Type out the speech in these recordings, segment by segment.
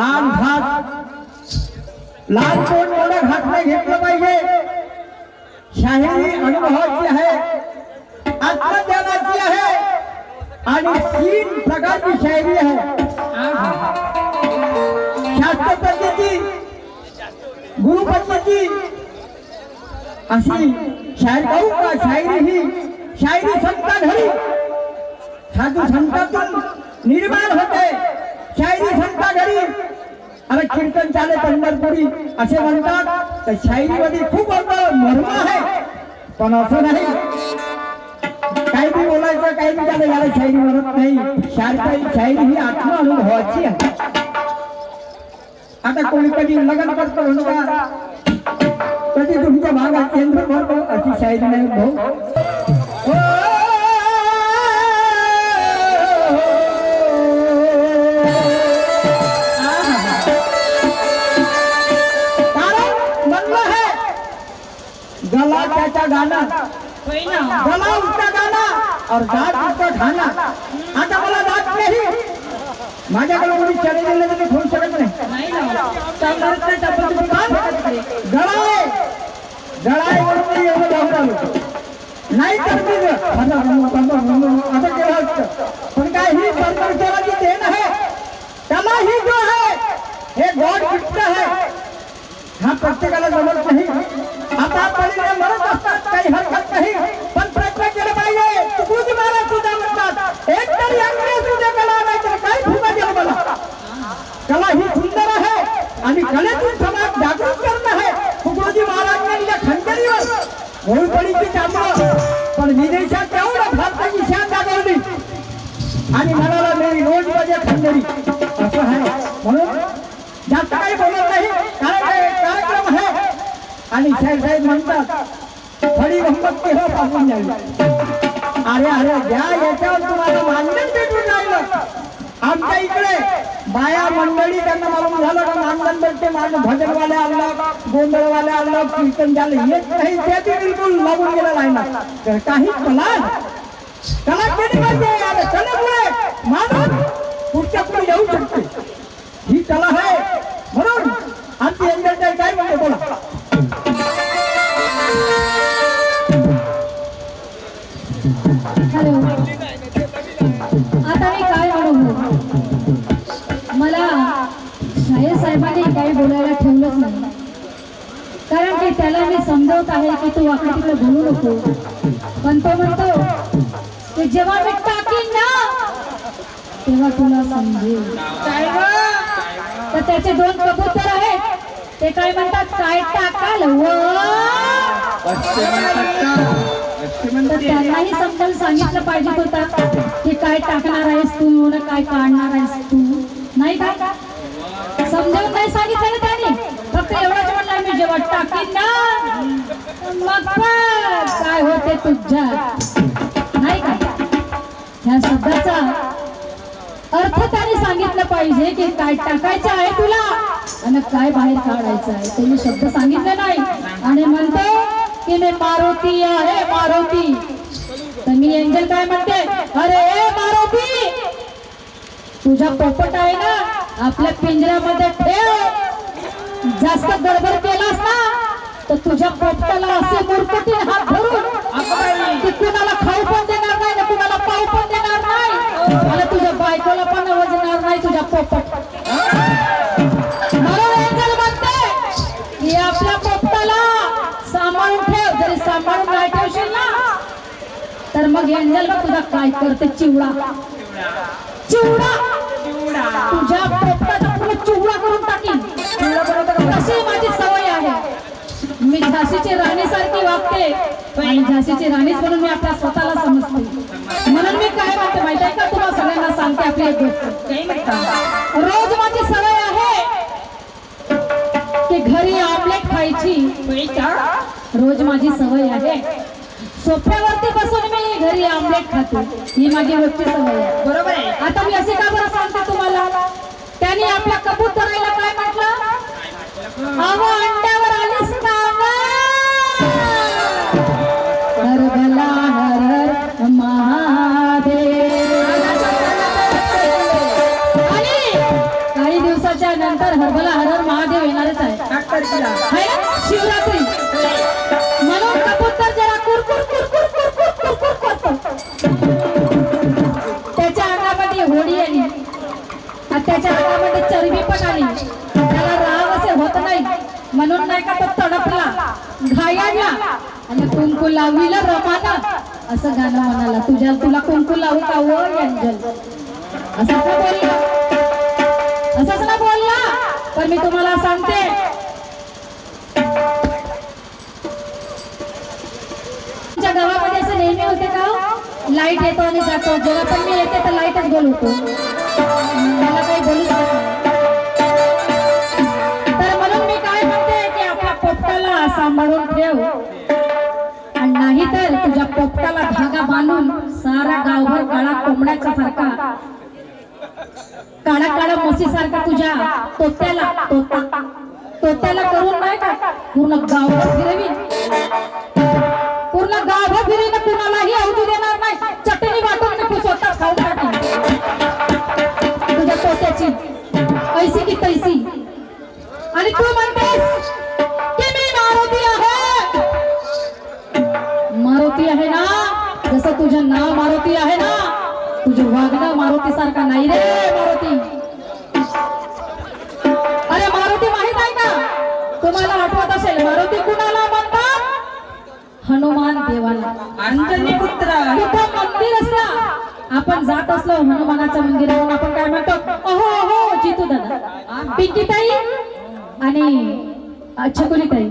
लहान घास लहान कोण मोठं घास नाही घेतलं पाहिजे शाहिरी अनुभवाची आहे आत्मज्ञानाची आहे आणि तीन प्रकारची शायरी आहे। शास्त्र पद्धती, गुरु पद्धती, अशी शायर कहू का? शायरी ही शायरी संता घरी साधू संतातून निर्माण होते। शायरी अरे कीर्तन चाले पंढरपुरी असे म्हणतात तर शायरीमध्ये खूप मर्म आहे. पण असं नाही. काही बी बोलायचं काही बी झालं याला शायरी म्हणत नाही. शायरी शायरी ही आत्म अनुभवाची आहे. आता कोणी कधी लग्न करतो म्हणता कधी तुमच्या भागात केंद्र भरतो अशी शायरी नाही भाऊ. त्याचा गाणं गला उसका गाना और दात उसका खाना आता मला दात नाही माझ्याकडे कोणी चढे दिले तर ठेवू शकत नाही गळा आहे गळा आहे म्हणून मी एवढं धावून आलो नाही तर मी असं बिलकुल लागून गेलेलं आहे ना. तर काही कला कला केली पाहिजे आणि कलेमुळे माणूस पुढच्या पुढे येऊ शकते. ही कला आहे. म्हणून आमची एंजल काय म्हणते? बोला. आता मी काय म्हणू? मला शाहीर साहेबांनी काही बोलायला ठेवलंच नाही. कारण की त्याला मी समजवत आहे की तू वाकडे तिकडे बोलू नको. पण तो म्हणतो की जेव्हा मी टाकीन ना तेव्हा तुला समजेल. तर त्याचे दोन कबूतर आहेत. ते काय म्हणतात? काय टाकाल त्यांनाही समजावून सांगितलं पाहिजे होता की काय टाकणार आहेस तू न काय काढणार आहेस तू. नाही का? समजावून नाही सांगितलं ना त्याने फक्त एवढंच म्हणलं मी जेव्हा टाकीन ना मग बघ काय नाही का? ह्या शब्दाचा अर्थ त्याने सांगितलं पाहिजे की काय टाकायचं आहे तुला आणि काय बाहेर काढायचं आहे. ते शब्द सांगितले नाही. आणि म्हणते की मी मारुती आहे मारुती. तर मी एंजल काय म्हणते? अरे ए मारुती! तुझा पोपट आहे ना आपल्या पिंजऱ्यामध्ये ठेव. जास्त गडबड केलास ना तर तुझ्या पोपटाला असे मुरकुटीने हात धरून की कुणाला खाऊ पण देणार नाही ना कुणाला पाऊ पण देणार नाही. मला तुझ्या बायकोला पण वजणार नाही तुझ्या पोपट. म्हणते की आपल्या पोपटाला सांभाळून ठेव. जरी सांभाळून नाही ठेवशील ना तर मग एंजल तुझा काय करते? चिवडा. चिवडा. झाशीची राणी सारखी वागते. आणि झाशीची राणीच म्हणून मी आपल्या स्वतःला समजते. म्हणून मी काय म्हणते माहिती आहे का? तुम्हाला सगळ्यांना सांगते आपली एक गोष्ट. रोज माझी सवय आहे की घरी ऑमलेट खायची. रोज माझी सवय आहे. सोफ्यावरती बसून मी घरी आमलेट खाते. ही माझी रोजची सवय आहे. बरोबर आहे. आता मी असे का बरं सांगते तुम्हाला? त्यांनी आपल्या कबूतराला काय म्हटलं? अहो अंड्यावर लावीला रमाना असं गाणं म्हणाला तुझ्या तुला कुंकू लावू का वो अंजल असंच बोलला. असंच ना बोलला. पण मी तुम्हाला सांगते. तुमच्या गावामध्ये असं नेहमी होते का हो? लाइट येतो आणि जातो. जेव्हा पण मी येते तर लाईटच बोलवतो. मला काही बोलू शकत तर म्हणून मी काय म्हणते की आपल्या पोपटाला सांभाळून ठेव. तुझ्या पोपटाला धागा बांधून सारा गावभर काळा कोंबड्याच्या सारखा काळा काळा मोसी सारखा तुझ्या तोत्याला तोता. तोत्याला करून नाही का पूर्ण गावभर फिरवी? पूर्ण गावभर फिरीनं कुणालाही औषध देणार नाही. चटणी वाटून मी स्वतः खाऊ तुझ्या तोत्याची मारुती आहे ना? तुझं वागणं मारुती सारखा नाही रे मारुती. अरे मारुती माहीत आहे का? तुम्हाला आठवत असेल मारुती कुणाला म्हणतात? हनुमान देवाला. अंजनी पुत्र मंदिर असला. आपण जात असलो हनुमानाच्या मंदिरावर आपण काय म्हणतो? अहो अहो जितू दादा. पिंकीताई आणि छकुलीताई.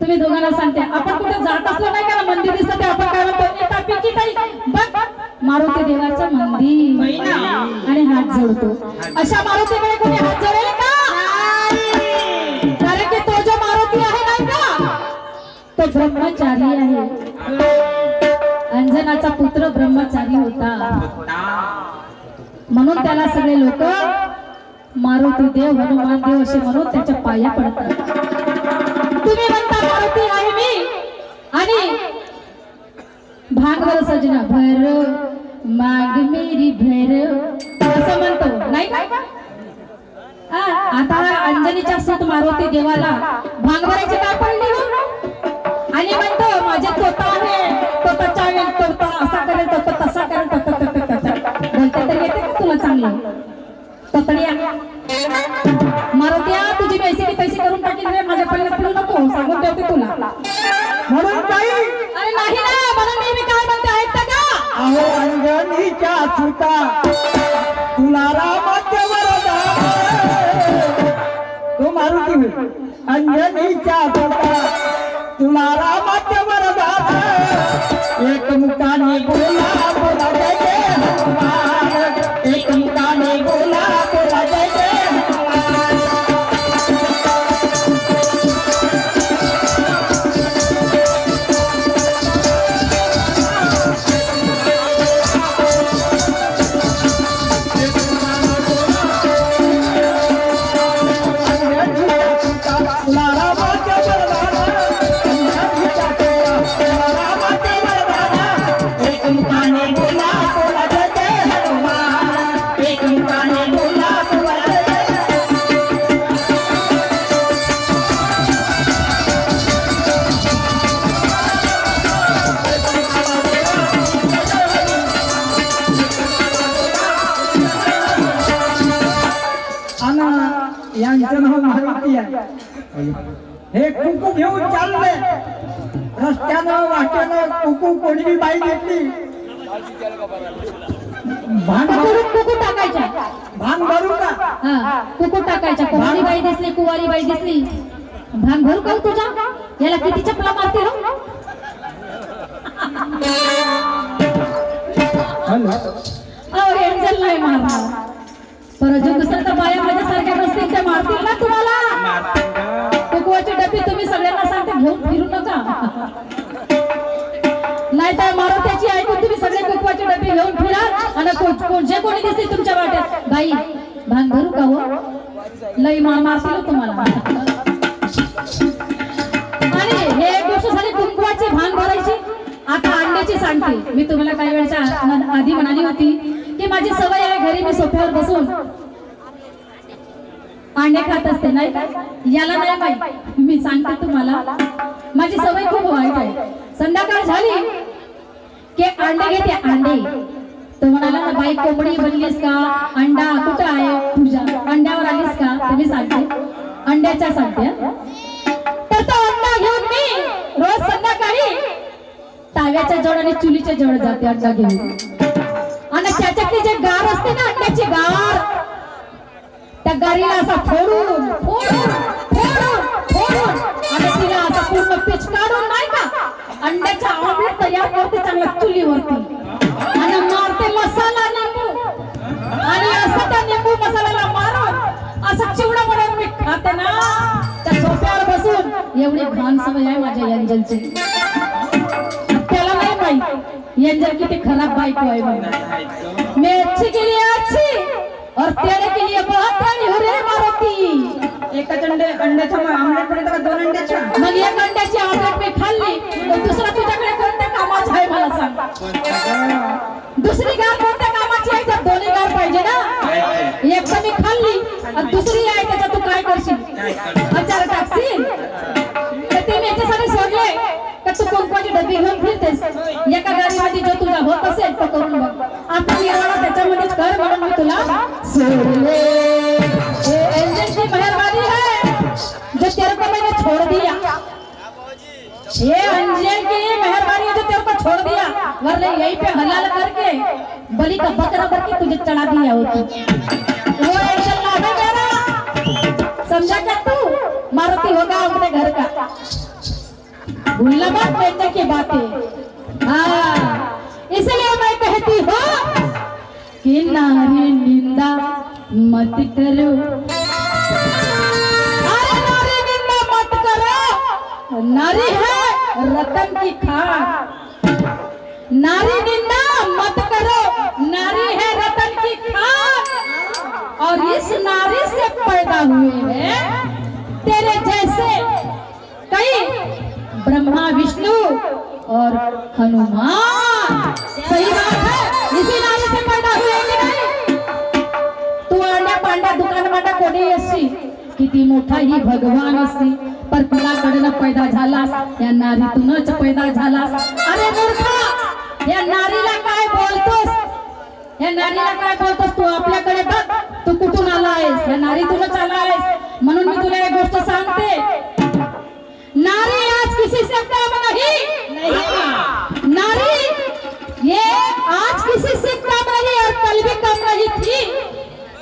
तुम्ही दोघांना सांगते आपण कुठे जात असलो नाही का मंदिर दिसतं आपण काय म्हणतो? "एका पिंकीताई. बघ मारुती देवाचं मंदिर. आणि हात जोडतो. अशा मारुतीकडे कोणी हात जोडेल का? कारण की तो जो मारुती आहे नाही का? तो ब्रह्मचारी आहे. अंजनाचा पुत्र ब्रह्मचारी होता. म्हणून त्याला सगळे लोक मारुती देव हनुमान देव असे म्हणून त्याच्या पाया पडतात. तुम्ही म्हणता मारुती आहे मी. आणि भागवत सजना भर माग मेरी भर असं म्हणतो. नाही का? आता अंजनीच्या सूत मारुती देवाला भांगभराची काय पडली हो. आणि म्हणतो माझे तोता आहे. तोता चावेल तोता असा करेल तो तसा करेल. बोलता तरी येते का तुला चांगलं? तोतड्या मारुत्या तुझी पैसे की पैसे करून टाकील रे माझ्या पल्ल्यात पडू नको. सांगून ठेवते तुला. म्हणून काही अरे नाही ना. म्हणून मी अहो अंजनीच्या सुता तुला रामाचे वरदान तो मारुती होय अंजनीच्या सुता तुला रामाचे वरदान एक मुखाने बोला बोला. हे कुकू घेऊन चालले. रस्त्यानं वाटेनं कुकू कोणी बी बाई घेतली. भांग कुकू कुकू टाकायच्या. भांग भरू का? हा कुकू टाकायच्या. कुवारी बाई दिसली कुवारी बाई दिसली. भांग भरू का हो तुझ्या याला किती चपला मारते हो अहो एंजल नाही मारणार. पर जो दुसऱ्या तर बाया माझ्यासारख्या नसतील त्या मारतील ना तुम्हाला. कुकवाची डबी तुम्ही सगळ्यांना सांगते घेऊन फिरू नका. नाही तर मारुत्याची ऐकून तुम्ही सगळे कुकवाची डबी घेऊन फिरा. आणि जे कोणी दिसतील तुमच्या वाट्यात. बाई भांग भरू का हो? लई मा मारतील हो तुम्हाला. आणि हे एक गोष्ट झाली कुंकवाची भांग भरायची. आता अंड्याची सांगते. मी तुम्हाला काही वेळच्या आधी म्हणाली होती की माझी सवय आहे घरी मी सोफ्यावर बसून अंडे खात असते नाही याला नाही माहीत. मी सांगते तुम्हाला. माझी सवय खूप वाईट आहे. संध्याकाळ झाली की अंडे घेते अंडे. तो म्हणाला ना बाई कोंबडी बनलीस का? अंडा कुठं आहे? तुझ्या अंड्यावर आलीस का? तुम्ही सांगते. अंड्याच्या सांगते तर तो अंडा घेऊन मी रोज संध्याकाळी ताव्याच्या जवळ आणि चुलीच्या जवळ जाते अंडा घेऊन. आणि त्याच्यातली जे गार असते ना अंड्याची गार त्या गारीला असा फोडून फोडून फोडून फोडून आणि तिला असा पूर्ण पीच काढून नाही का अंड्याच्या ऑमलेट तयार करते चांगल्या चुलीवरती. आणि मारते मसाला निंबू. आणि असं त्या निंबू मसाल्याला मारून असं चिवडा म्हणून मी खाते ना. त्या सोफ्यावर बसून एवढी घाण सवय आहे माझ्या यांजलची यांजल किती खराब बायको आहे म्हणून मैं अच्छी के लिए अच्छी और तेरे के लिए बहुत बड़ी हो रे मारुति. एकाच अंडे अंड्याच्या आमलेट पर्यंत का दोन अंड्याच्या मग एक अंड्याची ऑमलेट मी खाल्ली तर दुसरा तुझ्याकडे कोणत्या कामाचं आहे मला सांग. दुसरी गार कोणत्या कामाची आहे? जर दोन्ही गार पाहिजे ना? एक तर मी खाल्ली आणि दुसरी आहे त्याच्यात तू काय करशील? अचार टाकशील? घेऊन फिरतेस एका गाडीमध्ये जो तुझा होत असेल तो करून बघ। आता निर्वाळा त्याच्यामध्येच कर म्हणून मी तुला सोडले। मेहरबानी है, जो तेरे को मैंने छोड़ दिया। ये अंजल की मेहरबानी है, जो तेरे को छोड़ दिया। वरना यहीं पे हलाल करके बलि का बकरा करके तुझे चढ़ा दिया होती। भूलना बेटे की बातें। हाँ इसलिए मैं कहती हूँ कि नारी निंदा मत करो। नारी निंदा मत करो। नारी है रतन की खान। नारी निंदा मत करो। नारी है रतन की खान। और इस नारी से पैदा हुए हैं तेरे जैसे कई ब्रह्मा विष्णु और हनुमान। सही बात है? इसी नाम से पैदा हुए हैं की नाही? तू अंड्या पांड्या दुकान मांडा कोणी असशी किती मोठा ही भगवान असती पर कुणाकडनं पैदा झालास या नारीतूनच पैदा झालास अरे मूर्खा! या नारीला काय बोलतोस? या नारीला काय बोलतोस? तू आपल्याकडे बघ तू कुठून आला आहेस? या नारीतूनच आला आहेस. म्हणून मी तुला एक गोष्ट सांगते. नारी आज किसी से कम नहीं। नहीं। नारी ये आज किसी से कम नहीं और कल भी कम नहीं थी।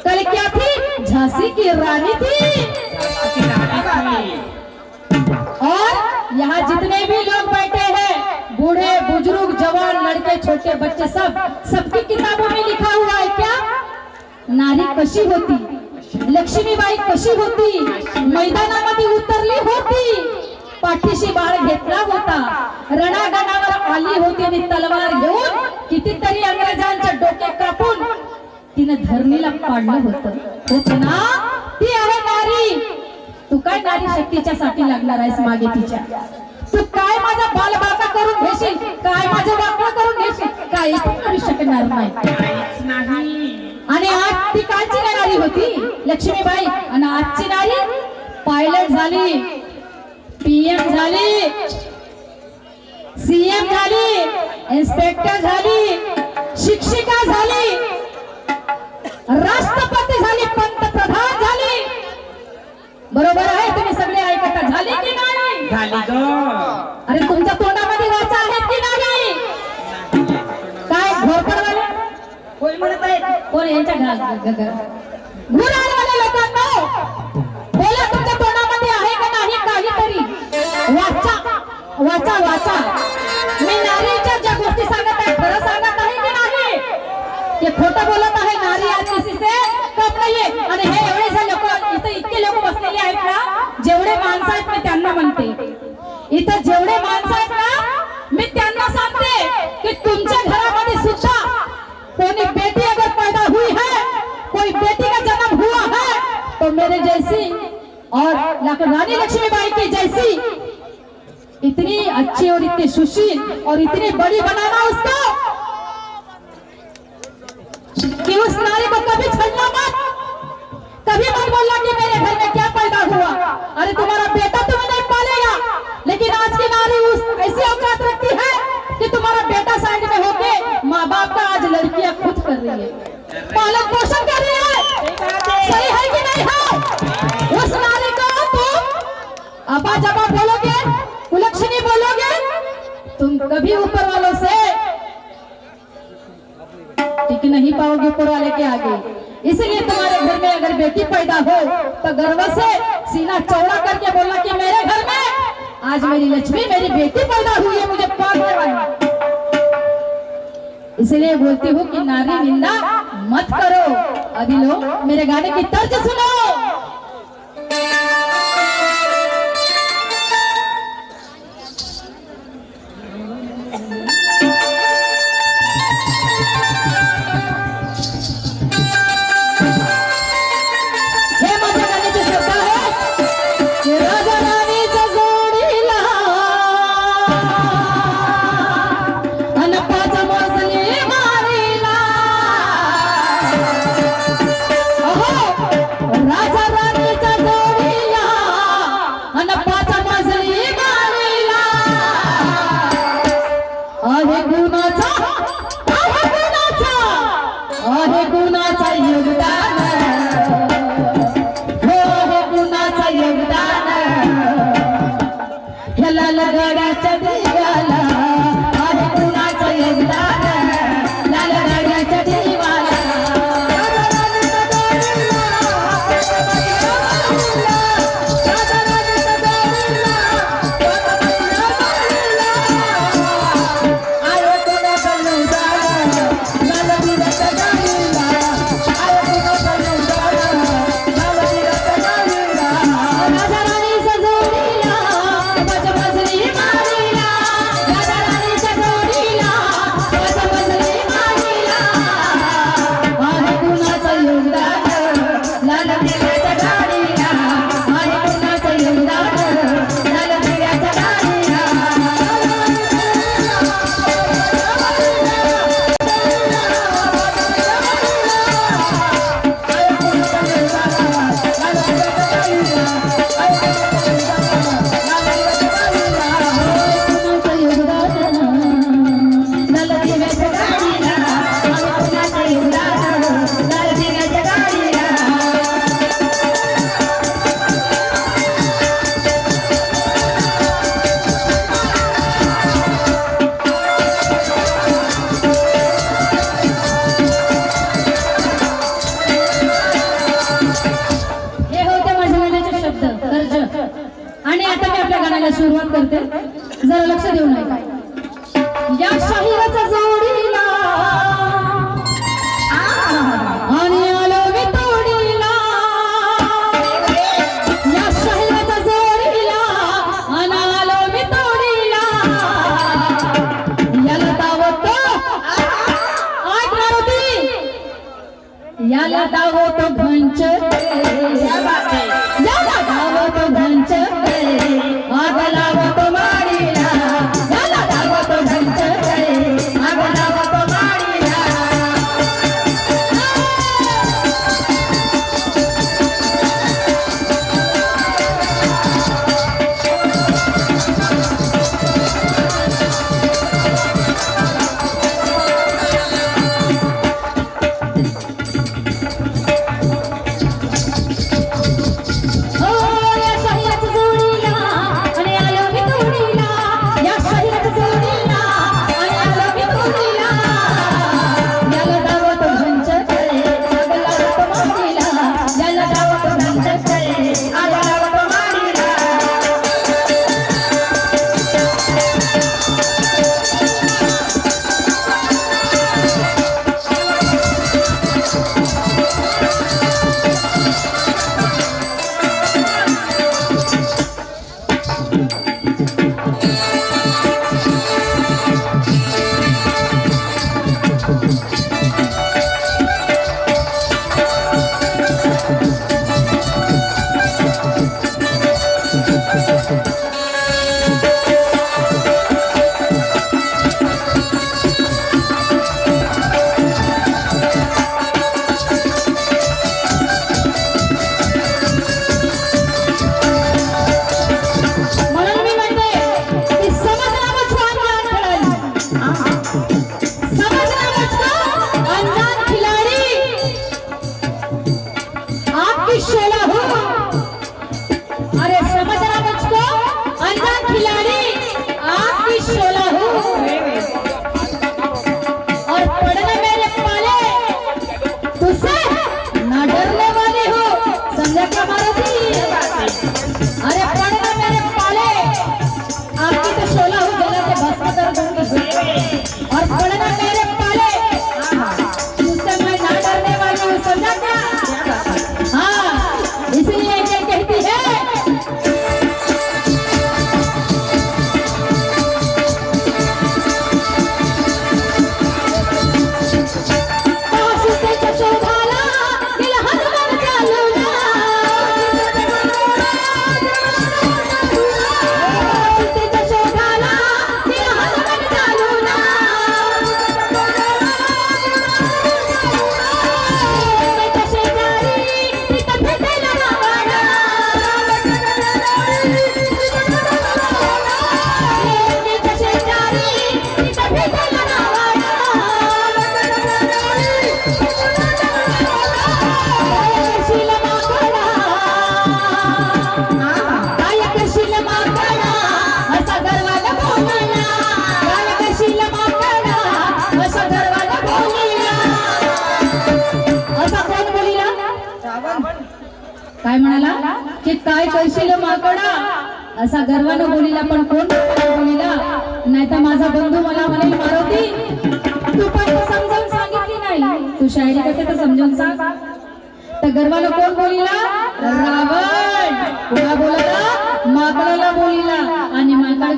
कल क्या थी? झांसी की रानी थी। और यहाँ जितने भी लोग बैठे हैं बूढ़े बुज़ुर्ग जवान लड़के छोटे बच्चे सब सबकी किताबों में लिखा हुआ है क्या? नारी कशी होती लक्ष्मीबाई कशी होती मैदानामध्ये उतरली होती। पाठीशी बाळ घेतला होता. रणागणावर आली होती आणि तलवार घेऊन. कितीतरी अंग्रेजांचे डोके कापून. तिने धरणीला पाडलं होतं. होत ना ती आहे नारी. तू काय नारी शक्तीच्या साठी लागणार आहेस मागे तिच्या? तू काय माझा बालबाका करून घेशील? काय माझं वाकड करून घेशील? तू करू शकणार नाही. आणि आज ती कालची नारी होती. लक्ष्मीबाई आणि आजची नारी पायलट झाली. पीएम झाली. सीएम झाली. इन्स्पेक्टर झाली. शिक्षिका झाली. राष्ट्रपती झाली. पंतप्रधान झाली. बरोबर आहे? तुम्ही सगळे ऐकता. झाली की नाही? झाली ग. अरे तुमच्या तोंडामध्ये वाचा आहेत की नाही? काय? घोरपडवाले? कोण म्हणत आहे कोण? यांच्या घाल घुराळवाल्या लोकांना बोला तुमच्या वाचा वाचा वाचा. मी नारीच्या ज्या गोष्टी सांगत आहे खरं सांगत आहे की नाही? ते खोटं बोलत आहे नारी आदिवासीचे कप नाहीये. आणि हे एवढे जे लोक इथं इतके लोक बसलेले आहेत ना जेवढे माणसं आहेत मी त्यांना म्हणते. इथं जेवढे माणसं आहेत ना मी त्यांना सांगते की तुमच्या घरामध्ये सुद्धा कोणी बेटी अगर पैदा हुई है कोई बेटी का जन्म हुआ है तो मेरे जैसी और रानी लक्ष्मीबाई की जैसी सुशील और इतनी बड़ी बनाना उसको। कि उस नारी को कभी छलना मत। कभी मत बोलना कि मेरे घर में क्या पैदा हुआ। अरे तुम्हारा बेटा तो तुम्हें नहीं पालेगा। लेकिन आज की नारी उस ऐसी औकात रखती है कि तुम्हारा बेटा साइड में होके माँ बाप का आज लड़कियाँ खुद कर रही है। पालन पोषण कर रही है। सही है कि नहीं है? उस नारी को तुम अबा जबा बोलोगे? सभी ऊपर वालों से। टिक नहीं पाओगे ऊपर वाले के आगे। इसलिए तुम्हारे घर में अगर बेटी पैदा हो तो गर्व से सीना चौड़ा करके बोलना कि मेरे घर में आज मेरी लक्ष्मी, मेरी बेटी पैदा हुई है, मुझे पालने वाली इसलिए बोलती हूँ कि नारी निंदा मत करो। अभी लोग मेरे गाने की तर्ज सुनो।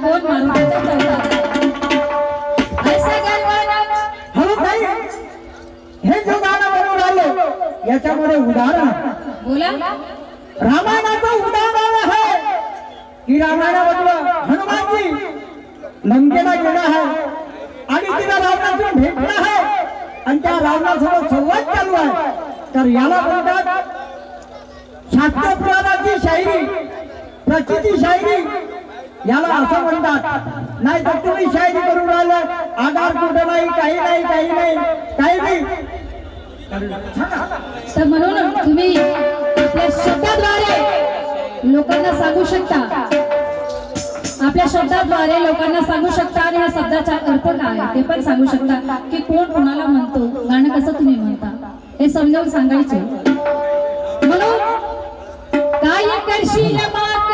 कोण मारुतीचा चौथा असा गर्वानं हळू ताई हे जो गाणं बनवून राहिलो याच्यामध्ये उदाहरण. बोला. रामायणाचं उदाहरण आहे. की रामायणामधलं हनुमानजी लंकेला गेला आहे आणि तिला रावणाचं भेटलं आहे. आणि त्या रावणासोबत संवाद चालू आहे. तर याला म्हणतात शास्त्र पुराणाची शायरी प्रचिती शायरी. याला असं म्हणतात नाही तर तुम्ही शायरी करून राहिलं आधार कुठं नाही काही नाही काही नाही काही नाही. तर म्हणून तुम्ही आपल्या शब्दाद्वारे लोकांना सांगू शकता. आपल्या शब्दाद्वारे लोकांना सांगू शकता आणि ह्या शब्दाचा अर्थ काय ते पण सांगू शकता की कोण कोणाला म्हणतो गाणं कसं तुम्ही म्हणता हे समजावून सांगायचे. म्हणून काय करशील माकडा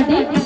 म्हणते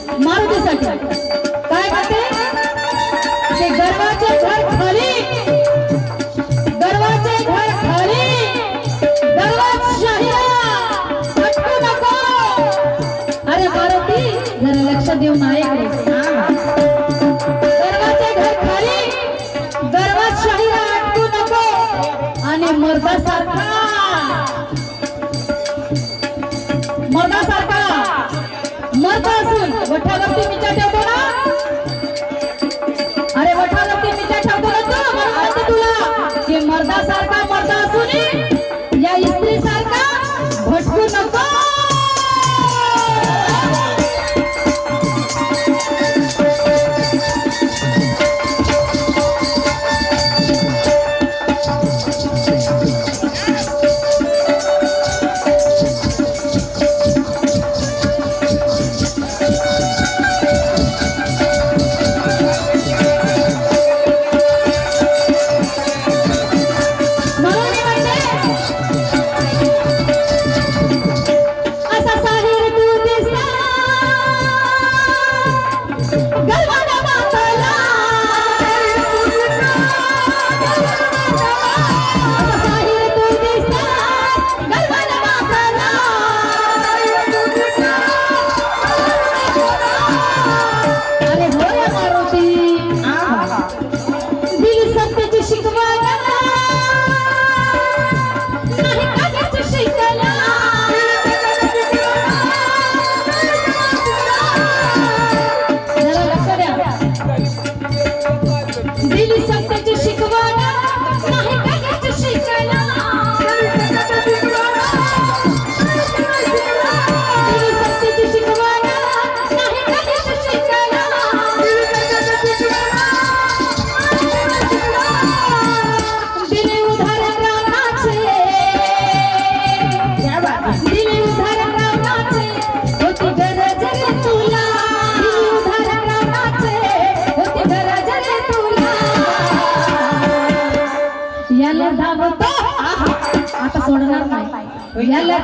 याला